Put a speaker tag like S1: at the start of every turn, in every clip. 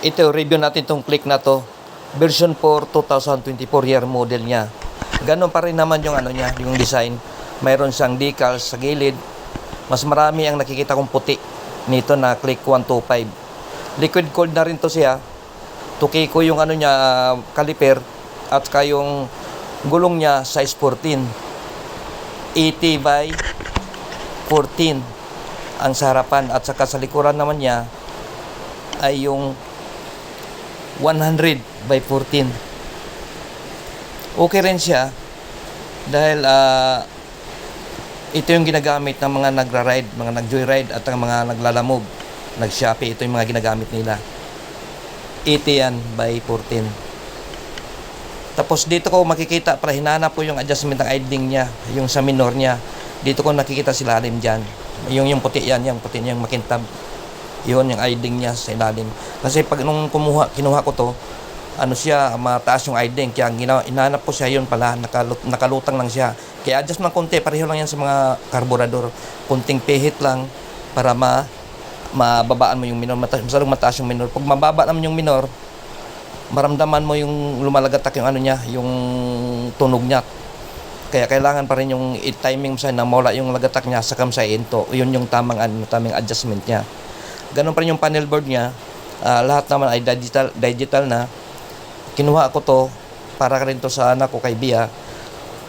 S1: ito, review natin itong click na to. Version 4, 2024 year model niya. Ganon pa rin naman yung ano niya, yung design. Mayroon siyang decals sa gilid. Mas marami ang nakikita kong puti nito na click 125. Liquid cold na rin to siya. Tuki ko yung ano niya, ah, caliper at saka yung gulong niya size 14. 80 by 14 ang sa harapan at saka sa likuran naman niya ay yung 100 by 14 okay rin siya dahil ah, ito yung ginagamit ng mga nagra-ride, mga nag-joyride at ang mga naglalamove, nag-shopee, ito yung mga ginagamit nila. 80 yan by 14 tapos dito ko makikita para hinanap ko yung adjustment ng idling niya yung sa minor niya. Dito ko nakikita si lalim dyan. Yung yung puti yan yung puti niya yung makintab yun yung idling niya sa ilalim. Kasi pag nung kumuha kinuha ko to ano siya mataas yung idling kaya ginawa inanap ko siya yun pala nakalut, nakalutang lang siya. Kaya adjust ng konti pareho lang yan sa mga karburador. Kunting pihit lang para ma mababaan mo yung minor. Mata, masyadong mataas yung minor. Pag mababa naman yung minor maramdaman mo yung lumalagatak yung ano niya yung tunog niya. Kaya kailangan pa rin yung i-timing mo siya na mawala yung lagatak niya sa kamsa into yun yung tamang ano, tamang adjustment niya ganun pa rin yung panel board niya. Ah, lahat naman ay digital digital na. Kinuha ko to para rin to sa anak ko kay Bia.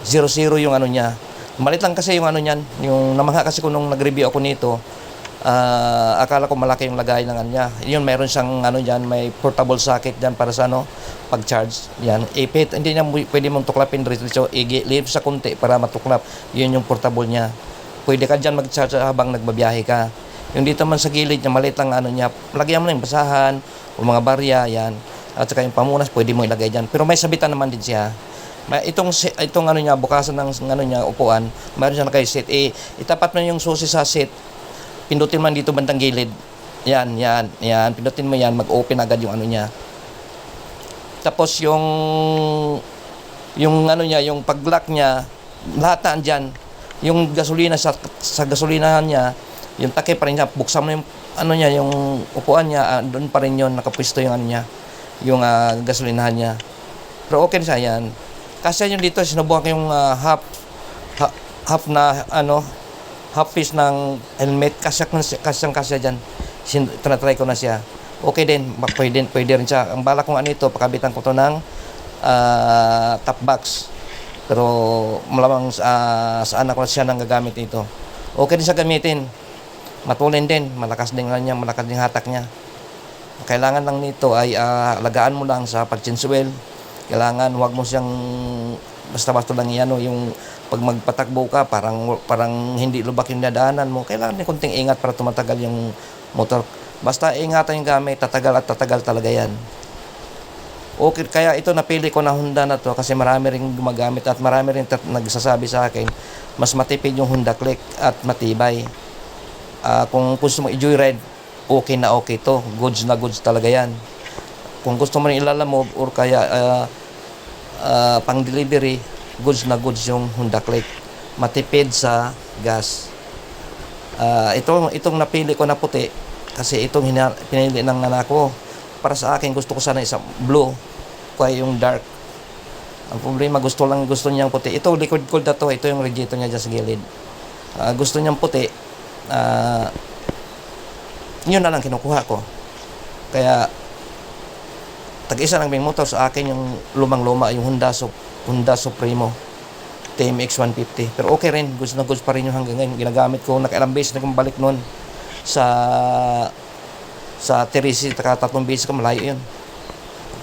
S1: 00 yung ano niya. Malit lang kasi yung ano niyan yung namangha kasi ko nung nag-review ako nito. Ah, akala ko malaki yung lagay ng ano yun meron siyang ano diyan may portable socket diyan para sa ano pag-charge. Yan ipit hindi niya pwede mong tuklapin diretso i-leave sa konti para matuklap. Yun yung portable niya. Pwede ka diyan mag-charge habang nagbabiyahe ka yung dito man sa gilid niya maliit lang ano niya lagyan mo na yung basahan o mga barya yan. At saka yung pamunas pwede mo ilagay diyan pero may sabitan naman din siya. May itong itong ano niya bukasan ng ano niya upuan mayroon siya nakay seat eh itapat mo yung susi sa seat pindutin man dito bandang gilid. Yan yan yan. Pindutin mo yan mag-open agad yung ano niya. Tapos yung yung ano niya yung pag-lock niya lahat na andyan. Yung gasolina sa sa gasolinahan niya yung takip pa rin niya buksan mo yung ano niya yung upuan niya ah, doon pa rin yun nakapwesto yung ano niya yung ah, gasolinahan niya. Pero okay na siya yan. Kasi yung dito sinubukan ko yung ah, half ha- half na ano half piece ng helmet. Kasya kasyang kasya dyan. Sin, tinatry ko na siya. Okay din pwede, pwede rin siya. Ang bala kong ano ito pakabitan ko to ng ah, top box. Pero malamang sa, sa anak ko siya nang gagamit nito. Okay din siya gamitin matulin din malakas din niya malakas din hatak niya. Kailangan lang nito ay ah, alagaan mo lang sa pag-chinsuel kailangan wag mo siyang basta-basta lang yan yung pag magpatakbo ka parang parang hindi lubak yung dadaanan mo. Kailangan din konting ingat para tumatagal yung motor. Basta ingatan yung gamit tatagal at tatagal talaga yan. Okay kaya ito napili ko na Honda na to kasi marami ring gumagamit at marami tat- nagsasabi sa akin mas matipid yung Honda Click at matibay Ah, kung gusto mo i-joyride okay na okay to. Goods na goods talaga yan. Kung gusto mo rin ilalamove or kaya ah, ah, pang delivery goods na goods yung Honda Click. Matipid sa gas. Ah, ito itong napili ko na puti kasi itong hina, pinili ng anak ko. Para sa akin gusto ko sana isang blue kaya yung dark. Ang problema gusto lang gusto niyang puti. Ito liquid cold na to. Ito yung radiator niya dyan sa gilid. Ah, gusto niyang puti ah yun na lang kinukuha ko. Kaya tag-isa lang may motor sa akin yung lumang-luma yung Honda, Sup Honda Supremo TMX 150 pero okay rin goods na goods pa rin yung hanggang ngayon. Ginagamit ko nakailang beses na kong balik noon sa sa Teresi tatlong beses ko malayo yun.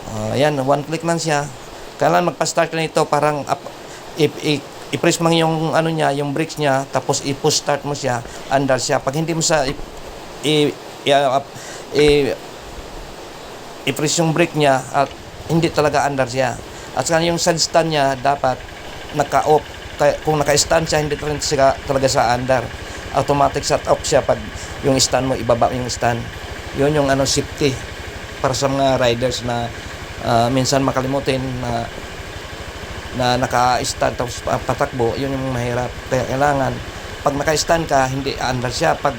S1: Ah, yan one click lang siya. Kailangan magpa-start na ito parang up, i, i, i-press mo yung ano niya yung brakes niya tapos i-push start mo siya andar siya pag hindi mo sa i, i, i, uh, i-press yung brake niya at hindi talaga andar siya. At saka yung side stand niya dapat naka-off. Kung naka-stand siya, hindi rin siya talaga sa andar. Automatic shut off siya pag yung stand mo, ibaba yung stand. Yun yung ano, safety para sa mga riders na ah, minsan makalimutin na na naka-stand tapos pa- patakbo, yun yung mahirap. Kaya kailangan, pag naka-stand ka, hindi andar siya. Pag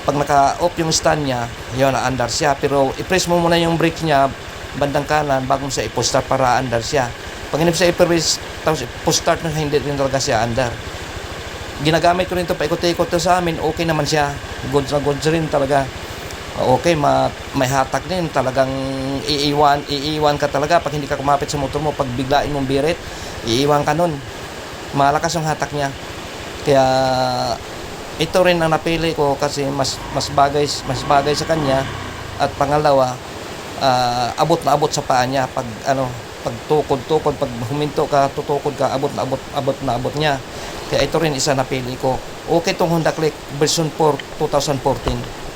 S1: pag naka-off yung stand niya, yun, andar siya. Pero i-press mo muna yung brake niya, bandang kanan, bago mo siya i-push-start para andar siya. Pag hindi siya i-press, tapos push-start na hindi rin talaga siya andar. Ginagamit ko rin ito, paikot-ikot sa amin, okay naman siya. Goods na goods rin talaga. Okay, ma may hatak din. Talagang iiwan, iiwan ka talaga pag hindi ka kumapit sa motor mo. Pag biglain mong birit, iiwan ka nun. Malakas yung hatak niya. Kaya ito rin ang napili ko kasi mas mas bagay mas bagay sa kanya at pangalawa ah, abot na abot sa paa niya pag ano pag tukod-tukod pag huminto ka tutukod ka abot na abot abot na abot niya kaya ito rin isa napili ko okay tong Honda Click version 4 2014